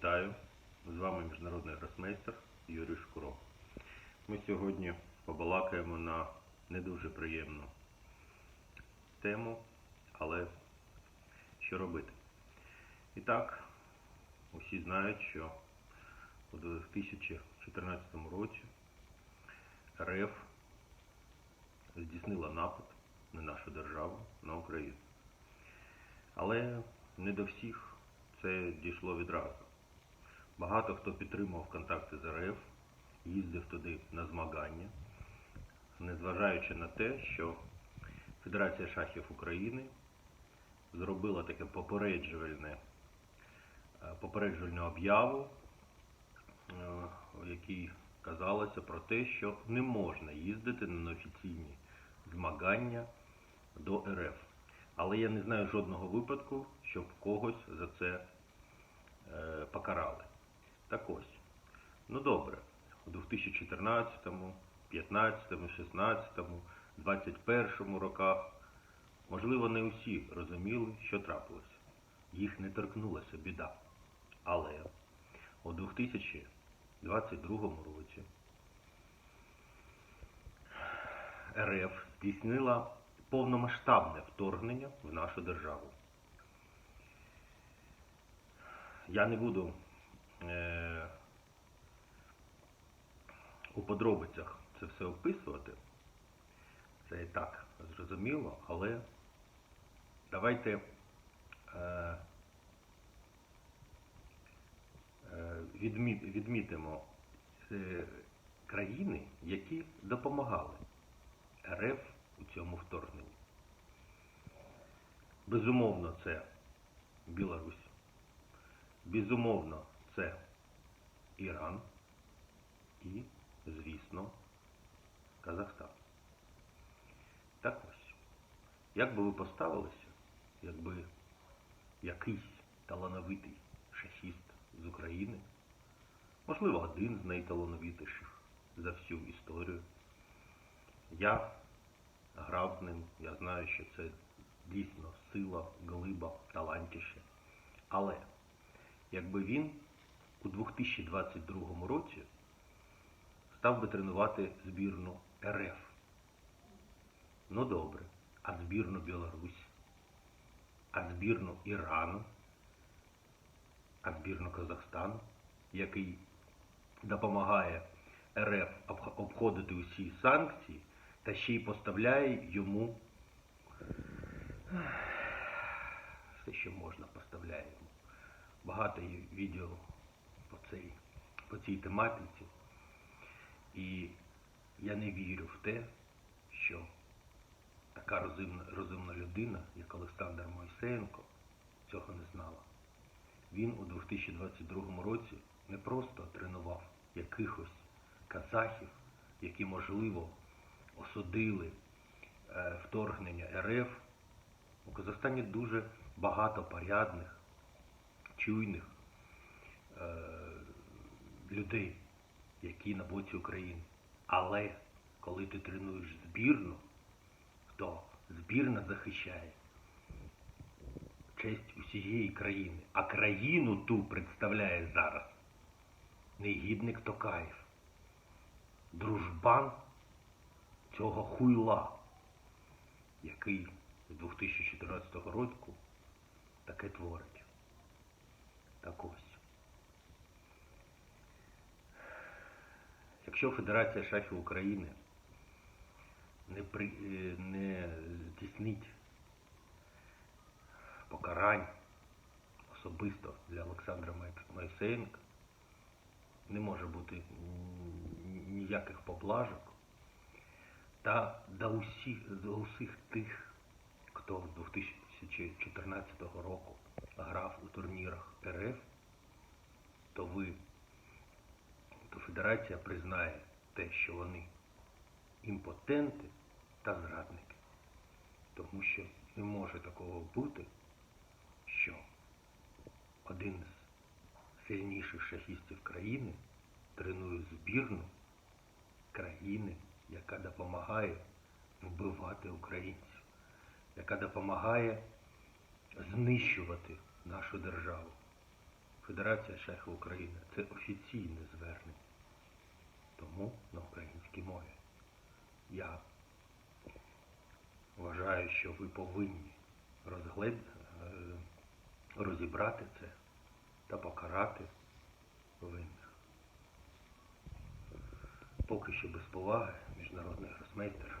Вітаю! З вами міжнародний гросмейстер Юрій Шкуро. Ми сьогодні побалакаємо на не дуже приємну тему, але що робити? І так, усі знають, що у 2014 році РФ здійснила напад на нашу державу, на Україну. Але не до всіх це дійшло відразу. Багато хто підтримував контакти з РФ, їздив туди на змагання, незважаючи на те, що Федерація шахів України зробила таке попереджувальне, е, попереджувальну об'яву, е, в якій казалося про те, що не можна їздити на неофіційні змагання до РФ. Але я не знаю жодного випадку, щоб когось за це е, покарали. Так ось. Ну добре, у 2014, 15, 16, 21 роках, можливо, не усі розуміли, що трапилося. Їх не торкнулася біда. Але у 2022 році РФ здійснила повномасштабне вторгнення в нашу державу. Я не буду у подробицях це все описувати. Це і так зрозуміло, але давайте е, е, відмі, відмітимо е, країни, які допомагали РФ у цьому вторгненні. Безумовно, це Білорусь. Безумовно, це Іран і, звісно, Казахстан. Так ось. Як би ви поставилися, якби якийсь талановитий шахіст з України, можливо, один з найталановитіших за всю історію, я грав ним, я знаю, що це дійсно сила, глиба, талантіще. Але якби він у 2022 році став би тренувати збірну РФ. Ну добре, а збірну Білорусь, а збірну Ірану, а збірну Казахстану, який допомагає РФ обходити усі санкції та ще й поставляє йому все, що можна, поставляє йому. Багато відео цій, по цій тематиці. І я не вірю в те, що така розумна, розумна людина, як Олександр Мойсеєнко, цього не знала. Він у 2022 році не просто тренував якихось казахів, які, можливо, осудили е, вторгнення РФ. У Казахстані дуже багато порядних, чуйних е, людей, які на боці України. Але коли ти тренуєш збірну, то збірна захищає честь усієї країни. А країну ту представляє зараз негідник Токаєв, дружбан цього хуйла, який з 2014 року таке творить. Так ось. Якщо Федерація шахів України не, при, е, не здійснить покарань особисто для Олександра Май- Майсеєнка, не може бути ніяких поблажок, та до усіх, до усіх тих, хто з 2014 року грав у турнірах РФ, то ви, то Федерація признає те, що вони імпотенти та зрадники. Тому що не може такого бути, що один з сильніших шахістів країни тренує збірну країни, яка допомагає вбивати українців, яка допомагає знищувати нашу державу. Федерація шахів України це офіційне звернення. Тому на українській мові. Я вважаю, що ви повинні розглед... е, розібрати це та покарати винних. Поки що без поваги міжнародний гросмейстер